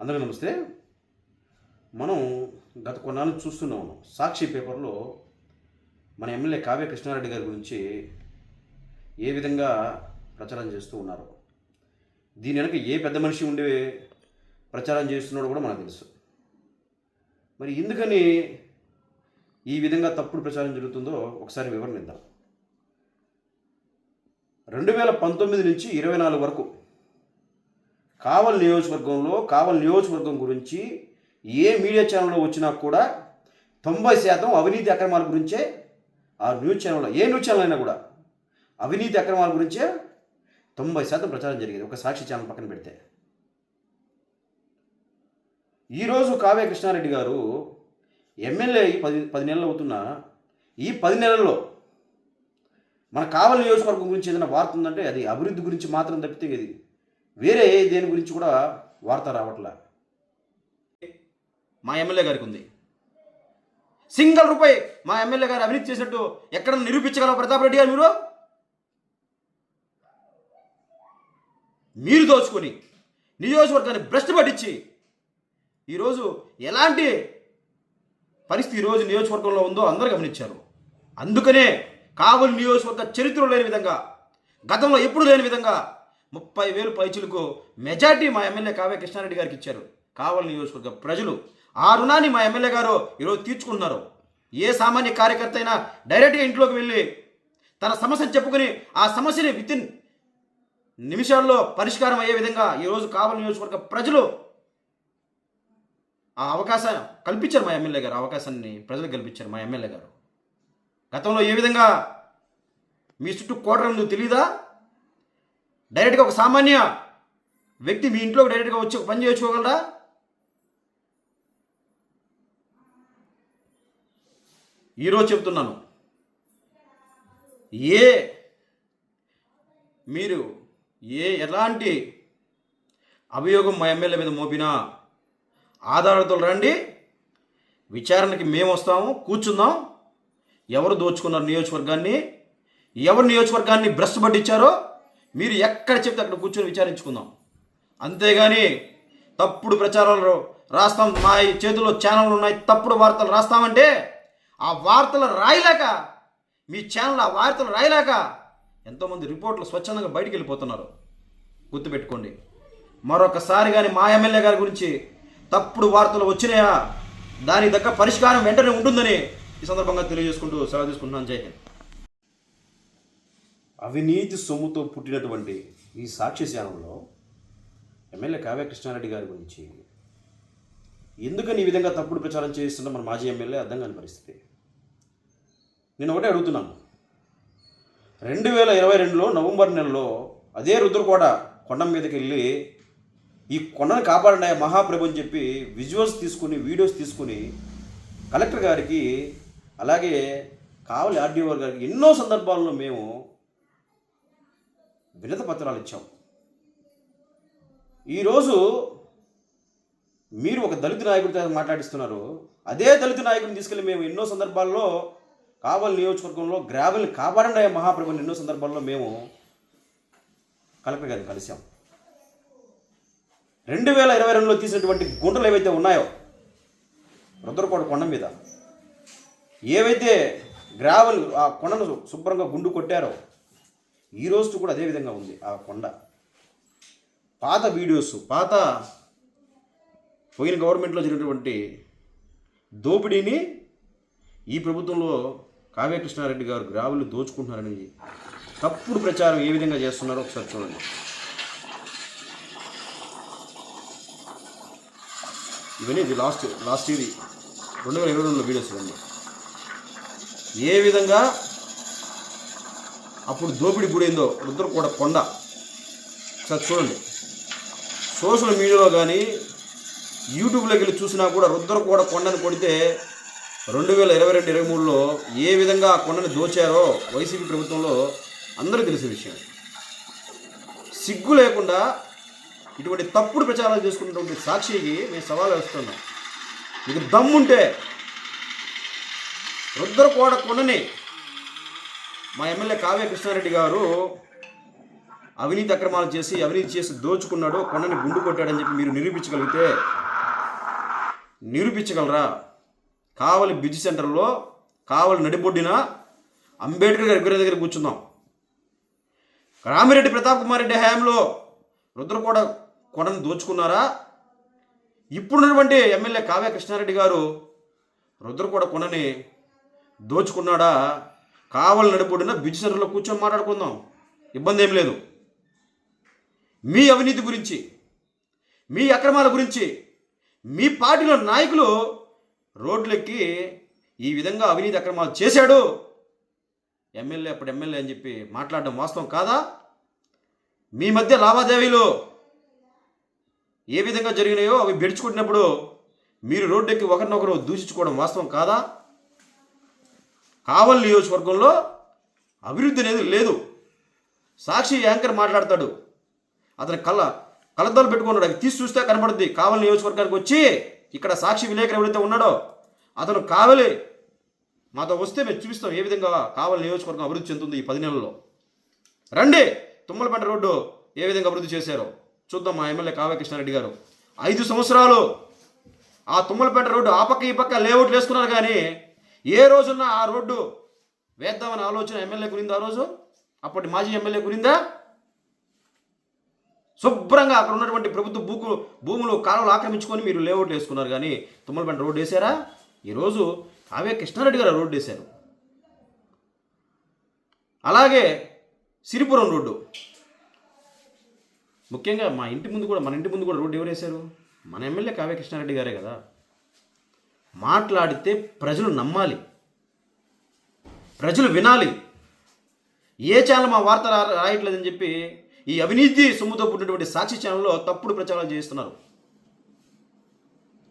అందరూ నమస్తే. మనం గత కొన్నాళ్ళు చూస్తున్నాం సాక్షి పేపర్లో మన ఎమ్మెల్యే కావ్య కృష్ణారెడ్డి గారి గురించి ఏ విధంగా ప్రచారం చేస్తూ ఉన్నారు. దీని వెనక ఏ పెద్ద మనిషి ఉండే ప్రచారం చేస్తున్నాడో కూడా మనకు తెలుసు. మరి ఎందుకని ఈ విధంగా తప్పుడు ప్రచారం జరుగుతుందో ఒకసారి వివరణ ఇద్దాం. రెండు వేల పంతొమ్మిది నుంచి ఇరవై నాలుగు వరకు కావల్ నియోజకవర్గంలో కావల్ నియోజకవర్గం గురించి ఏ మీడియా ఛానల్లో వచ్చినా కూడా తొంభై శాతం అవినీతి అక్రమాల గురించే ఆ న్యూస్ ఛానల్లో ఏ న్యూస్ ఛానల్ అయినా కూడా అవినీతి అక్రమాల గురించే తొంభై శాతం ప్రచారం జరిగేది. ఒక సాక్షి ఛానల్ పక్కన పెడితే. ఈరోజు కావ్య కృష్ణారెడ్డి గారు ఎమ్మెల్యే పది పది నెలలు అవుతున్నా ఈ పది నెలల్లో మన కావలి నియోజకవర్గం గురించి ఏదైనా వార్త ఉందంటే అది అభివృద్ధి గురించి మాత్రం తప్పితే ఇది వేరే దేని గురించి కూడా వార్త రావట్లా? మా ఎమ్మెల్యే గారికి ఉంది. సింగల్ రూపాయి మా ఎమ్మెల్యే గారు అవినీతి చేసినట్టు ఎక్కడ నిరూపించగలవు ప్రతాప్ రెడ్డి గారు మీరు? మీరు దోచుకొని నియోజకవర్గాన్ని భ్రష్టు పట్టించి ఈరోజు ఎలాంటి పరిస్థితి ఈరోజు నియోజకవర్గంలో ఉందో అందరూ గమనించారు. అందుకనే కావలి నియోజకవర్గ చరిత్రలో లేని విధంగా గతంలో ఎప్పుడు లేని విధంగా ముప్పై వేలు పైచులకు మెజార్టీ మా ఎమ్మెల్యే కావ్య కృష్ణారెడ్డి గారికి ఇచ్చారు. కావలి నియోజకవర్గ ప్రజలు ఆ రుణాన్ని మా ఎమ్మెల్యే గారు ఈరోజు తీర్చుకుంటున్నారు. ఏ సామాన్య కార్యకర్త అయినా డైరెక్ట్గా ఇంట్లోకి వెళ్ళి తన సమస్యను చెప్పుకొని ఆ సమస్యని విత్ ఇన్ నిమిషాల్లో పరిష్కారం అయ్యే విధంగా ఈరోజు కావలి నియోజకవర్గ ప్రజలు ఆ అవకాశం కల్పించారు మా ఎమ్మెల్యే గారు. అవకాశాన్ని ప్రజలకు కల్పించారు మా ఎమ్మెల్యే గారు. గతంలో ఏ విధంగా మీ చుట్టూ కోటరం నువ్వు తెలీదా? డైరెక్ట్గా ఒక సామాన్య వ్యక్తి మీ ఇంట్లోకి డైరెక్ట్గా వచ్చి పని చేసుకోగలరా ఈరోజు చెప్తున్నాను. ఏ మీరు ఏ ఎలాంటి అభియోగం మా ఎమ్మెల్యే మీద మోపినా ఆధారాలతో రండి విచారణకి మేము వస్తాము కూర్చుందాం. ఎవరు దోచుకున్నారు నియోజకవర్గాన్ని? ఎవరు నియోజకవర్గాన్ని భ్రష్టు పట్టించారో మీరు ఎక్కడ చెప్తే అక్కడ కూర్చొని విచారించుకుందాం. అంతేగాని తప్పుడు ప్రచారాలు రాస్తాం మా చేతిలో చేతుల్లో ఛానళ్ళు ఉన్నాయి తప్పుడు వార్తలు రాస్తామంటే ఆ వార్తలు రాయలేక మీ ఛానల్ ఆ వార్తలు రాయలేక ఎంతోమంది రిపోర్ట్లు స్వచ్ఛందంగా బయటికి వెళ్ళిపోతున్నారు. గుర్తుపెట్టుకోండి. మరొకసారి కానీ మా ఎమ్మెల్యే గారి గురించి తప్పుడు వార్తలు వచ్చినాయా? దానికి దగ్గర పరిష్కారం వెంటనే ఉంటుందని ఈ సందర్భంగా తెలియజేసుకుంటూ సెలవు తీసుకుంటున్నాను. జై హింద్. అవినీతి సొమ్ముతో పుట్టినటువంటి ఈ సాక్షి ఎమ్మెల్యే కావ్య కృష్ణారెడ్డి గారి గురించి ఎందుకని ఈ విధంగా తప్పుడు ప్రచారం చేస్తున్న మన మాజీ ఎమ్మెల్యే అర్థం కాని పరిస్థితి. నేను ఒకటే అడుగుతున్నాను. రెండు వేల ఇరవై రెండులో నవంబర్ నెలలో అదే రుద్రకోట కొండ మీదకి వెళ్ళి ఈ కొండను కాపాడిన మహాప్రభు అని చెప్పి విజువల్స్ తీసుకుని వీడియోస్ తీసుకుని కలెక్టర్ గారికి అలాగే కావలి ఆర్డీఓ గారికి ఎన్నో సందర్భాల్లో మేము వినత పత్రాలు ఇచ్చాం. ఈరోజు మీరు ఒక దళిత నాయకుడితో మాట్లాడిస్తున్నారు. అదే దళిత నాయకుడిని తీసుకెళ్ళి మేము ఎన్నో సందర్భాల్లో కావల్ నియోజకవర్గంలో గ్రావెల్ని కాపాడండి మహాప్రభుని ఎన్నో సందర్భాల్లో మేము కలెక్టర్ గారిని కలిసాం రెండు వేల ఇరవై రెండులో తీసినటువంటి గుంటలు ఏవైతే ఉన్నాయో రుద్రకోట కొండ మీద ఏవైతే గ్రావెల్ ఆ కొండను శుభ్రంగా గుండు కొట్టారో ఈ రోజు కూడా అదే విధంగా ఉంది ఆ కొండ. పాత వీడియోస్ పాత పోయిన గవర్నమెంట్లో జరిగినటువంటి దోపిడీని ఈ ప్రభుత్వంలో కావ్య కృష్ణారెడ్డి గారు గ్రావులు దోచుకుంటున్నారని తప్పుడు ప్రచారం ఏ విధంగా చేస్తున్నారో ఒకసారి చూడండి. ఇవన్నీ ఇది లాస్ట్ లాస్ట్ ఇయర్ రెండు వేల ఇరవై రెండులో వీడియోస్ ఇవన్నీ. ఏ విధంగా అప్పుడు దోపిడీ గురైందో కూడా కొండ. సార్ చూడండి. సోషల్ మీడియాలో కానీ యూట్యూబ్లోకి వెళ్ళి చూసినా కూడా రుద్రకోట కొండను కొడితే రెండు వేల ఇరవై రెండు ఇరవై మూడులో ఏ విధంగా ఆ కొండను దోచారో వైసీపీ ప్రభుత్వంలో అందరూ తెలిసే విషయం. సిగ్గు లేకుండా ఇటువంటి తప్పుడు ప్రచారాలు చేసుకున్నటువంటి సాక్షికి మేము సవాల్ వేస్తున్నాం. మీకు దమ్ముంటే రుద్రకోట కొండని మా ఎమ్మెల్యే కావ్య కృష్ణారెడ్డి గారు అవినీతి అక్రమాలు చేసి అవినీతి చేసి దోచుకున్నాడు కొండని గుండు కొట్టాడని చెప్పి మీరు నిరూపించగలిగితే నిరూపించగలరా? కావలి బిజీ సెంటర్లో కావలి నడిబొడ్డిన అంబేద్కర్ గారి విగ్రహం దగ్గర కూర్చుందాం. రామిరెడ్డి ప్రతాప్ కుమార్ రెడ్డి హయాంలో రుద్రకోట కొండను దోచుకున్నారా? ఇప్పుడున్నటువంటి ఎమ్మెల్యే కావ్య కృష్ణారెడ్డి గారు రుద్రకోట కొండని దోచుకున్నాడా? కావలి నడిపొడిన బిజ్ సెంటర్లో కూర్చొని మాట్లాడుకుందాం. ఇబ్బంది ఏం లేదు. మీ అవినీతి గురించి మీ అక్రమాల గురించి మీ పార్టీలో నాయకులు రోడ్లెక్కి ఈ విధంగా అవినీతి అక్రమాలు చేశాడు. ఎమ్మెల్యే అప్పుడు ఎమ్మెల్యే అని చెప్పి మాట్లాడడం వాస్తవం కాదా? మీ మధ్య లావాదేవీలు ఏ విధంగా జరిగినాయో అవి బెడుచుకుంటున్నప్పుడు మీరు రోడ్డెక్కి ఒకరినొకరు దూషించుకోవడం వాస్తవం కాదా? కావలి నియోజకవర్గంలో అభివృద్ధి అనేది లేదు. సాక్షి యాంకర్ మాట్లాడతాడు. అతని కళ్ళ కళ్ళద్దాలు పెట్టుకున్నాడు. అది తీసి చూస్తే కనబడుద్ది. కావలి నియోజకవర్గానికి వచ్చి ఇక్కడ సాక్షి విలేకరు ఎవరైతే ఉన్నాడో అతను కావలి మాతో వస్తే మేము చూపిస్తాం ఏ విధంగా కావలి నియోజకవర్గం అభివృద్ధి చెందుతుంది ఈ పది నెలల్లో. రండి. తుమ్మలపేట రోడ్డు ఏ విధంగా అభివృద్ధి చేశారో చూద్దాం మా ఎమ్మెల్యే కావ్య కృష్ణారెడ్డి గారు. ఐదు సంవత్సరాలు ఆ తుమ్మలపేట రోడ్డు ఆ పక్క ఈ పక్క లేఅవుట్లు వేసుకున్నారు కానీ ఏ రోజున ఆ రోడ్డు వేద్దామని ఆలోచన ఎమ్మెల్యే గురిందా ఆ రోజు? అప్పటి మాజీ ఎమ్మెల్యే గురిందా శుభ్రంగా అక్కడ ఉన్నటువంటి ప్రభుత్వ భూకు భూములు కాలువలు ఆక్రమించుకొని మీరు లేఅవుట్లు వేసుకున్నారు కానీ తుమ్మలపేట రోడ్డు వేశారా? ఈరోజు కావ్య కృష్ణారెడ్డి గారు రోడ్డు వేశారు. అలాగే సిరిపురం రోడ్డు. ముఖ్యంగా మా ఇంటి ముందు కూడా మన ఇంటి ముందు కూడా రోడ్డు ఎవరు వేశారు? మన ఎమ్మెల్యే కావ్య కృష్ణారెడ్డి గారే కదా. మాట్లాడితే ప్రజలు నమ్మాలి. ప్రజలు వినాలి. ఏ ఛానల్ మా వార్త రాయట్లేదని చెప్పి ఈ అవినీతి సొమ్ముతో పుట్టినటువంటి సాక్షి ఛానల్లో తప్పుడు ప్రచారాలు చేస్తున్నారు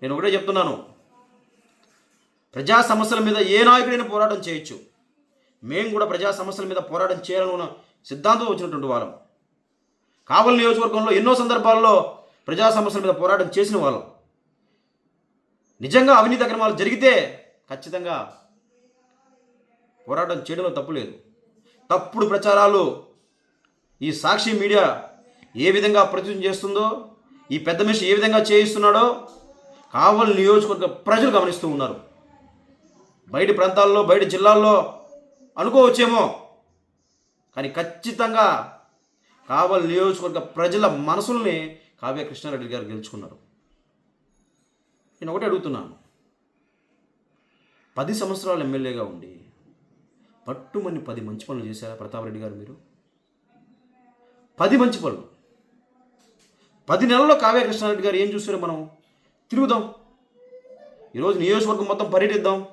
నేను ఒకటే చెప్తున్నాను. ప్రజా సమస్యల మీద ఏ నాయకుడైనా పోరాటం చేయొచ్చు. మేము కూడా ప్రజా సమస్యల మీద పోరాటం చేయాలన్న సిద్ధాంతం వచ్చినటువంటి వాళ్ళం. కావలి నియోజకవర్గంలో ఎన్నో సందర్భాల్లో ప్రజా సమస్యల మీద పోరాటం చేసిన వాళ్ళం. నిజంగా అవినీతి అక్రమాలు జరిగితే ఖచ్చితంగా పోరాటం చేయడంలో తప్పు లేదు. తప్పుడు ప్రచారాలు ఈ సాక్షి మీడియా ఏ విధంగా ప్రచురం చేస్తుందో ఈ పెద్ద మనిషి ఏ విధంగా చేయిస్తున్నాడో కావలి నియోజకవర్గ ప్రజలు గమనిస్తూ ఉన్నారు. బయటి ప్రాంతాల్లో బయట జిల్లాల్లో అనుకోవచ్చేమో కానీ ఖచ్చితంగా కావలి నియోజకవర్గ ప్రజల మనసుల్ని కావ్య కృష్ణారెడ్డి గారు గెలుచుకున్నారు. నేను ఒకటి అడుగుతున్నాను. పది సంవత్సరాలు ఎమ్మెల్యేగా ఉండి పట్టుమని పది మంచి పనులు చేశారా ప్రతాపరెడ్డి గారు మీరు? పది మంచి పనులు. పది నెలల్లో కావ్య కృష్ణారెడ్డి గారు ఏం చూసారో మనం? తిరుగుదాం. ఈరోజు నియోజకవర్గం మొత్తం పర్యటిద్దాం.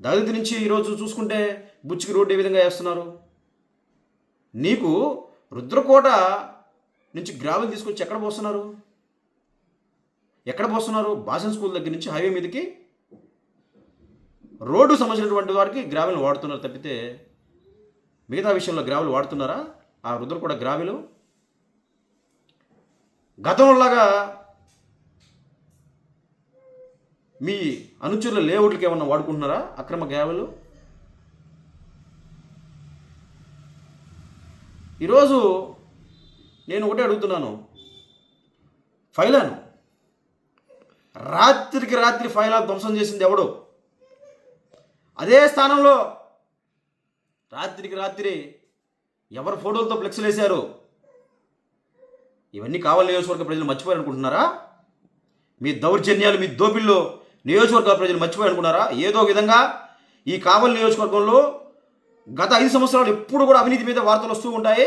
దళిత నుంచి ఈరోజు చూసుకుంటే బుచ్చికి రోడ్డు ఏ విధంగా వేస్తున్నారు? నీకు రుద్రకోట నుంచి గ్రావెల్ తీసుకొచ్చి ఎక్కడ పోస్తున్నారు? ఎక్కడ పోస్తున్నారు? బాసన్ స్కూల్ దగ్గర నుంచి హైవే మీదకి? రోడ్డు సంబంధించినటువంటి వారికి గ్రావెల్ వాడుతున్నారు తప్పితే మిగతా విషయంలో గ్రావెల్ వాడుతున్నారా? ఆ వృద్ధులు కూడా గ్రావెలు? గతంలాగా మీ అనుచరుల లేఅవుట్లకి ఏమన్నా వాడుకుంటున్నారా? అక్రమ గ్రావెలు? ఈరోజు నేను ఒకటే అడుగుతున్నాను. ఫైలాను. రాత్రికి రాత్రి ఫైలాను ధ్వంసం చేసింది ఎవడు? అదే స్థానంలో రాత్రికి రాత్రి ఎవరి ఫోటోలతో ఫ్లెక్స్లు వేశారు? ఇవన్నీ కావాలి నియోజకవర్గ ప్రజలు మర్చిపోయారనుకుంటున్నారా? మీ దౌర్జన్యాలు మీ దోపిళ్ళు నియోజకవర్గ ప్రజలు మర్చిపోయారనుకున్నారా ఏదో విధంగా ఈ కావలి నియోజకవర్గంలో గత ఐదు సంవత్సరాలు ఎప్పుడు కూడా అవినీతి మీద వార్తలు వస్తూ ఉంటాయి.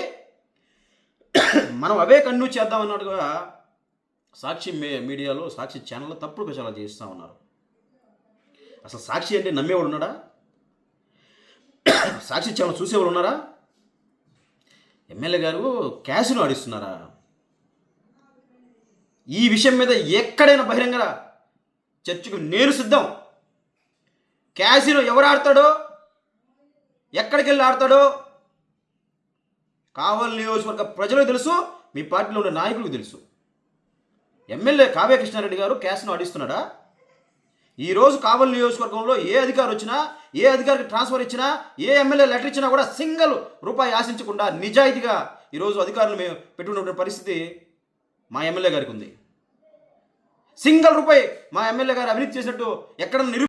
మనం అవే కన్ను చేద్దామన్నట్టుగా సాక్షి మే మీడియాలో సాక్షి ఛానల్లో తప్పుడు ప్రచారాలు చేస్తూ ఉన్నారు. అసలు సాక్షి అంటే నమ్మేవాడు ఉన్నాడా? సాక్షి ఛానల్ చూసేవాళ్ళు ఉన్నారా? ఎమ్మెల్యే గారు క్యాష్ను ఆడిస్తున్నారా? ఈ విషయం మీద ఎక్కడైనా బహిరంగ చర్చకు నేను సిద్ధం. క్యాసినో ఎవరు ఆడతాడో? ఎక్కడికి వెళ్ళి ఆడతాడో? కావాలి నియోజకవర్గ ప్రజలకు తెలుసు మీ పార్టీలో ఉన్న నాయకులకు తెలుసు. ఎమ్మెల్యే కావ్య కృష్ణారెడ్డి గారు క్యాష్ను ఆడిస్తున్నాడా ఈరోజు కావలి నియోజకవర్గంలో ఏ అధికారి వచ్చినా ఏ అధికారికి ట్రాన్స్ఫర్ ఇచ్చినా ఏ ఎమ్మెల్యే లెటర్ ఇచ్చినా కూడా సింగిల్ రూపాయి ఆశించకుండా నిజాయితీగా ఈరోజు అధికారులు మేము పెట్టుకున్నటువంటి పరిస్థితి మా ఎమ్మెల్యే గారికి ఉంది. సింగిల్ రూపాయి మా ఎమ్మెల్యే గారు అవినీతి చేసినట్టు ఎక్కడ నిరూ